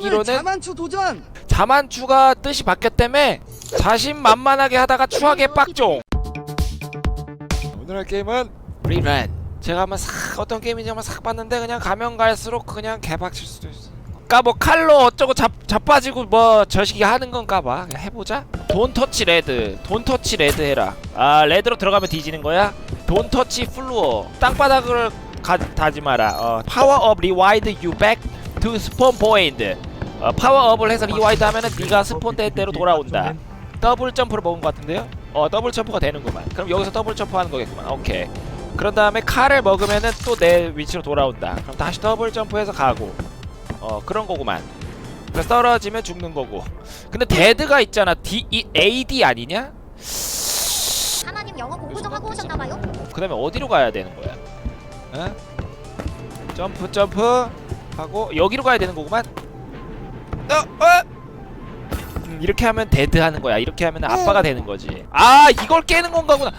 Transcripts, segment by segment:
알기로는 자만추 도전. 자만추가 뜻이 바뀌었다며 자신만만하게 하다가 추하게 빡종 오늘 할 게임은 리런 제가 한번 싹 어떤 게임인지 한번 싹 봤는데 그냥 가면 갈수록 그냥 개박칠 수도 있어. 그니까 뭐 칼로 어쩌고 잡, 자빠지고 뭐 저식이 하는 건가 봐. 그냥 해보자. 돈 터치 레드 돈 터치 레드 해라. 아 레드로 들어가면 뒤지는 거야? 돈 터치 플루어 땅바닥을 가, 다지 마라. 어, 파워업 리와이드 유 백 투 스폰 포인트 어, 파워업을 해서 리와이드 하면은 네가 스폰 된 대로 돌아온다. 더블 점프를 먹은 것 같은데요? 어 더블 점프가 되는구만. 그럼 여기서 더블 점프 하는 거겠구만. 오케이. 그런 다음에 칼을 먹으면은 또 내 위치로 돌아온다. 그럼 다시 더블 점프해서 가고. 어 그런 거구만. 그래서 떨어지면 죽는 거고. 근데 데드가 있잖아. D E A D 아니냐? 하나님 영어 공부 좀 하고 오셨나봐요. 그 다음에 어디로 가야 되는 거야? 어? 점프 점프 하고 여기로 가야 되는 거구만 어? 어? 음, 이렇게 하면 데드 하는 거야. 이렇게 하면 아빠가 되는 거지. 아 이걸 깨는 건가 구나.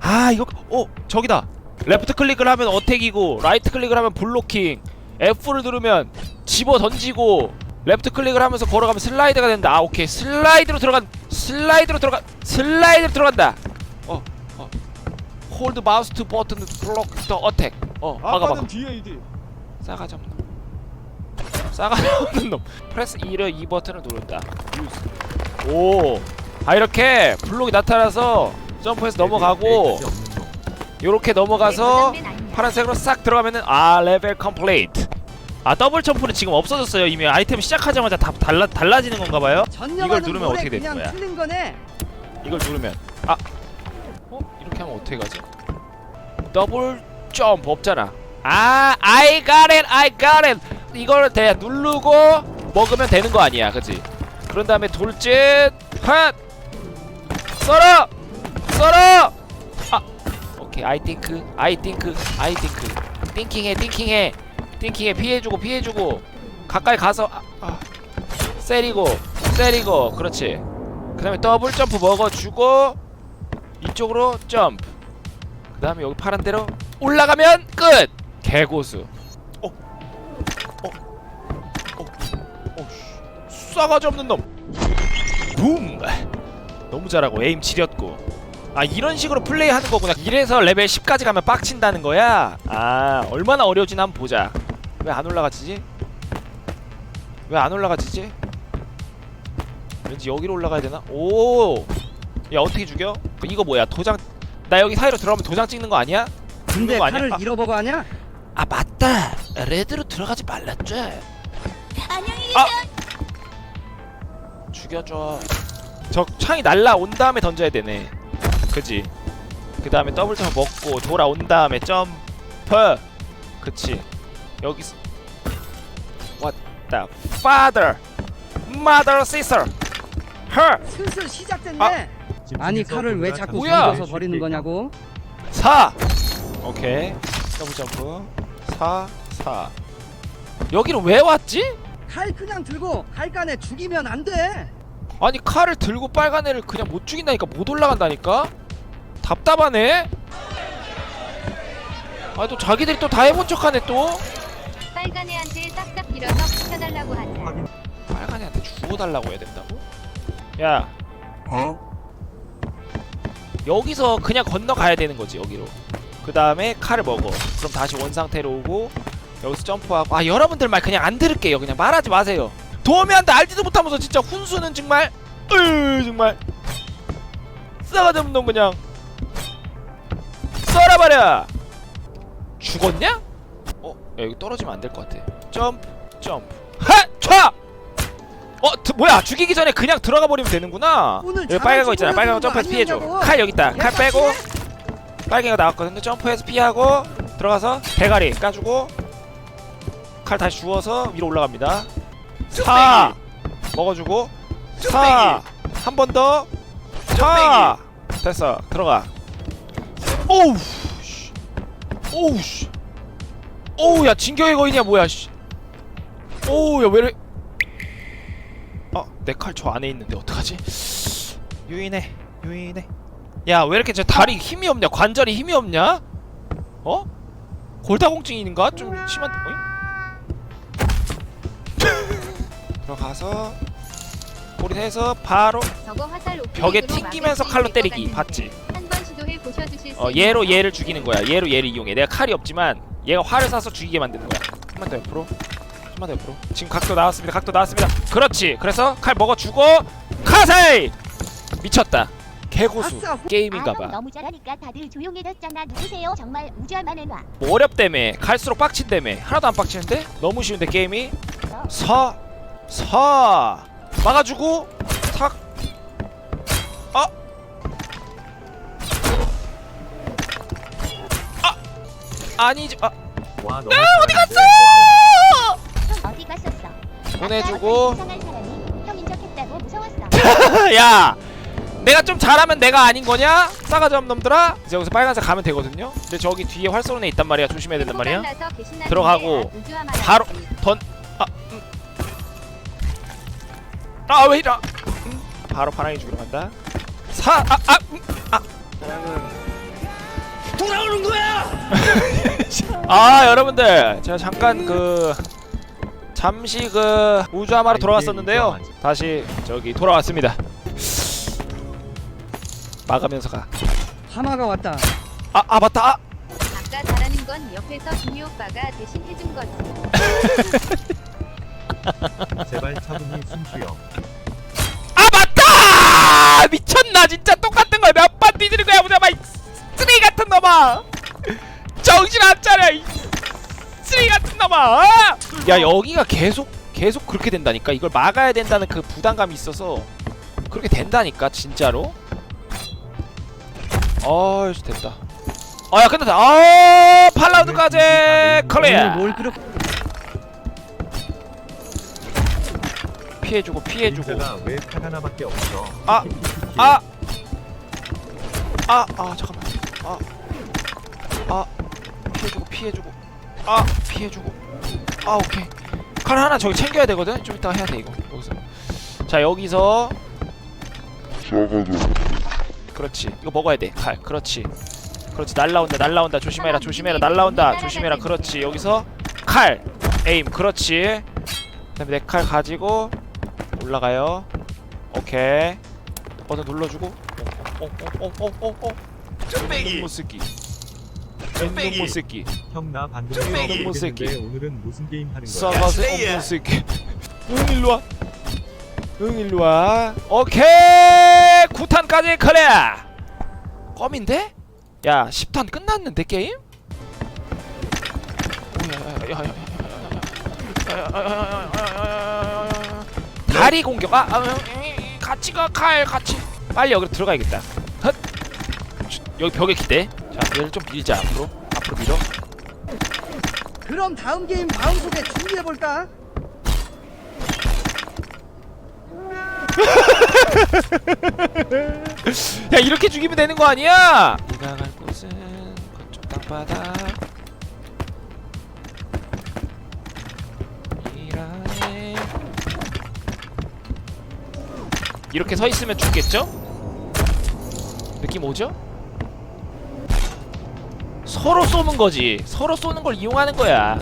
아 이거 어 저기다. 레프트 클릭을 하면 어택이고 라이트 클릭을 하면 블로킹. F를 누르면 집어 던지고 레프트 클릭을 하면서 걸어가면 슬라이드가 된다. 아 오케이. 슬라이드로 들어간 슬라이드로 들어간 슬라이드로 들어간다. 어 어. 홀드 마우스 투 버튼 블록 더 어택. 어 막아 막아 DAD. 싸가지 없는 놈 싸가지 없는 놈 프레스 2를 2 버튼을 누른다 오아 이렇게 블록이 나타나서 점프해서 넘어가고 요렇게 넘어가서 파란색으로 싹 들어가면은 아 레벨 컴플레이트 아 더블 점프는 지금 없어졌어요 이미 아이템 시작하자마자 다 달라, 달라지는 건가 봐요 이걸 누르면 어떻게 되는 거야? 이걸 누르면 아 어? 이렇게 하면 어떻게 가지? 더블 점프 없잖아 아 I got it I got it 이걸 대 누르고 먹으면 되는 거 아니야 그치? 그런 다음에 돌진 핫 썰어! 썰어! 아! 오케이 I think I think I think 띵킹해 띵킹해. 띵킹해 피해주고 피해주고. 가까이 가서 아, 아. 세리고 세리고. 그렇지. 그 다음에 더블 점프 먹어주고 이쪽으로 점프. 그 다음에 여기 파란 대로 올라가면 끝! 개고수 싸가지 없는 놈 붐! 너무 잘하고 에임 지렸고 아 이런 식으로 플레이하는 거구나 이래서 레벨 10까지 가면 빡친다는 거야 아 얼마나 어려워지나 한번 보자 왜 안 올라가지지? 왜 안 올라가지지? 왠지 여기로 올라가야 되나? 오! 야 어떻게 죽여? 이거 뭐야 도장 나 여기 사이로 들어가면 도장 찍는 거 아니야? 근데 거 아니야? 칼을 아. 잃어버거 하냐? 아 맞다 레드로 들어가지 말랐죠 안녕히 아! 죽여줘 저 창이 날라온 다음에 던져야 되네 그지 그 다음에 더블 점프 먹고 돌아온 다음에 점프 그치 여기서 What the father mother sister her 슬슬 시작됐네. 아. 아니 칼을 왜 자꾸 뭐야? 던져서 버리는 거냐고? 4 오케이 더블 점프 4 4 여기는 왜 왔지? 칼 그냥 들고 칼간에 죽이면 안 돼. 아니 칼을 들고 빨간 애를 그냥 못 죽인다니까 못 올라간다니까? 답답하네? 아 또 자기들이 또 다 해본 척하네 또? 빨간 애한테 싹싹 빌어서 붙여달라고 한다. 빨간 애한테 주워달라고 해야 된다고? 야. 여기서 그냥 건너가야 되는 거지 여기로. 그 다음에 칼을 먹어. 그럼 다시 원 상태로 오고 여기서 점프하고. 아 여러분들 말 그냥 안 들을게요. 그냥 말하지 마세요 도움이 안 돼. 알지도 못하면서 진짜 훈수는 정말 으 정말. 싸가지 없는 놈 그냥. 썰어버려. 죽었냐? 어? 야 여기 떨어지면 안 될 것 같아. 점프 점프. 하차 어 드, 뭐야? 죽이기 전에 그냥 들어가 버리면 되는구나. 여기 빨간 거 있잖아. 빨간 거 점프해서 거 피해줘. 칼 여기 있다. 칼 빼고. 피해? 빨갱이가 나왔거든요. 점프해서 피하고 들어가서 대가리 까주고 칼 다시 주워서 위로 올라갑니다 4 먹어주고. 4 한 번 더. 4 됐어. 들어가. 오우 씨. 오우 씨. 오우 야 진격의 거인이야 뭐야 씨. 오우 야왜 이래. 어내 칼 저 안에 있는데 어떡하지? 유인해 유인해. 야 왜 이렇게 저 다리 힘이 없냐? 관절이 힘이 없냐? 어? 골다공증인가? 좀 심한 어이? 들어가서 볼인해서 바로 벽에 튕기면서 칼로 때리기. 봤지? 어 얘로? 얘를 죽이는 거야 얘로 얘를 이용해 내가 칼이 없지만 얘가 활을 쏴서 죽이게 만드는 거야 좀만 더 옆으로 좀만 더 옆으로 지금 각도 나왔습니다 각도 나왔습니다 그렇지 그래서 칼 먹어 주고 카세이 미쳤다 개고수. 게임인가봐 너무 잘하니까 다들 조용해졌잖아. 누구세요? 정말 우주할만 해 놔. 뭐 어렵다며 갈수록 빡친다며 하나도 안 빡치는데? 너무 쉬운데 게임이 서! 서! 막아주고 탁! 아! 아! 아니지 아! 와 너무 어디 갔어! 형 어디 갔었어? 보내주고 아까 어떤 이상한 사람이 형인 척했다고 무서웠어. 야! 내가 좀 잘하면 내가 아닌 거냐? 싸가지 없는 놈들아? 이제 여기서 빨간색 가면 되거든요? 근데 저기 뒤에 활 쏘는 애 있단 말이야 조심해야 된단 말이야 들어가고 바로. 던 아, 왜 이러? 음, 바로 파랑이 죽으러 간다. 사, 아, 아, 음, 아. 돌아오는 거야. 아, 여러분들, 제가 잠깐 그 잠시 그 우주하마로 돌아왔었는데요. 다시 저기 돌아왔습니다. 막으면서 가. 하마가 왔다. 아, 아 맞다. 아. 아까 잘하는 건 옆에서 중이 오빠가 대신 해준 거지. 제발 차분히 숨 쉬어. 아 맞다! 미쳤나? 진짜 똑같은 걸 몇 번 뒤지는 거야 보자마 이 쓰레기 같은 놈아. 정신 안 차려 이 쓰레기 같은 놈아. 어? 야 여기가 계속 계속 그렇게 된다니까. 이걸 막아야 된다는 그 부담감이 있어서 그렇게 된다니까 진짜로? 어이씨 됐다. 어야 끝났다. 어 팔라우드까지. 클리어. 뭘 그렇게 피해주고 피해주고. 인자가 왜 카가나밖에 없어? 아! 아! 아! 아 잠깐만. 아! 아! 피해주고 피해주고. 아! 피해주고. 아 오케이. 칼 하나 저기 챙겨야 되거든? 좀 이따가 해야 돼 이거. 여기서. 자 여기서. 그렇지. 이거 먹어야 돼칼. 그렇지. 그렇지. 날라온다 날라온다. 조심해라 조심해라. 날라온다. 조심해라. 그렇지. 여기서 칼. 에임. 그렇지. 그다음에 내 칼 가지고 올라가요 오케이 버튼 눌러주고 옹옹옹옹옹옹 뺀놈 못쓰기 뺀놈 못쓰기 형나 방금 쭈빼기. 못 새끼 오늘은 무슨 게임 하는 거야 싸가지 없는 새끼 응 일로 와 응 일로 와 오케이 9탄까지 클리어 껌인데? 야 10탄 끝났는데 게임? 다리 공격. 아, 아 음, 같이 가칼 같이. 빨리 여기로 들어가야겠다. 헛. 여기 벽에 기대. 자 얘를 좀 밀자 앞으로. 앞으로 밀어. 그럼 다음 게임 다음 속에 준비해 볼까? 야 이렇게 죽이면 되는 거 아니야? 네가 갈 곳은 건축 땅바닥 이렇게 서 있으면 죽겠죠? 느낌 오죠? 서로 쏘는 거지. 서로 쏘는 걸 이용하는 거야.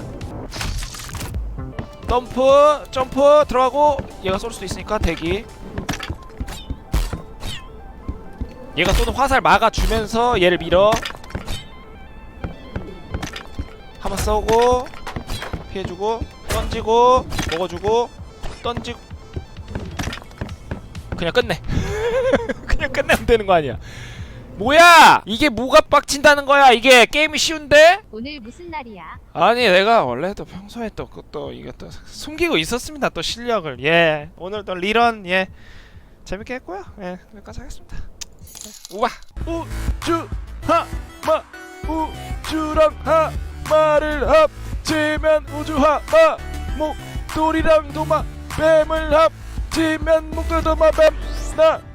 점프 점프. 들어가고 얘가 쏠 수도 있으니까 대기. 얘가 쏘는 화살 막아주면서 얘를 밀어. 한번 쏘고 피해주고 던지고 먹어주고 던지고 그냥 끝내. 그냥 끝내면 되는 거 아니야. 뭐야? 이게 뭐가 빡친다는 거야? 이게 게임이 쉬운데? 오늘 무슨 날이야? 아니 내가 원래도 평소에 또 또 이게 또 숨기고 있었습니다 또 실력을. 예. 오늘 또 리런 예. 재밌게 했고요. 예 여기까지 하겠습니다. 예. 우와! 우주 하마 우주랑 하마를 합치면 우주 하마 목돌이랑 도마 뱀을 합 치면 목돌 도마 뱀나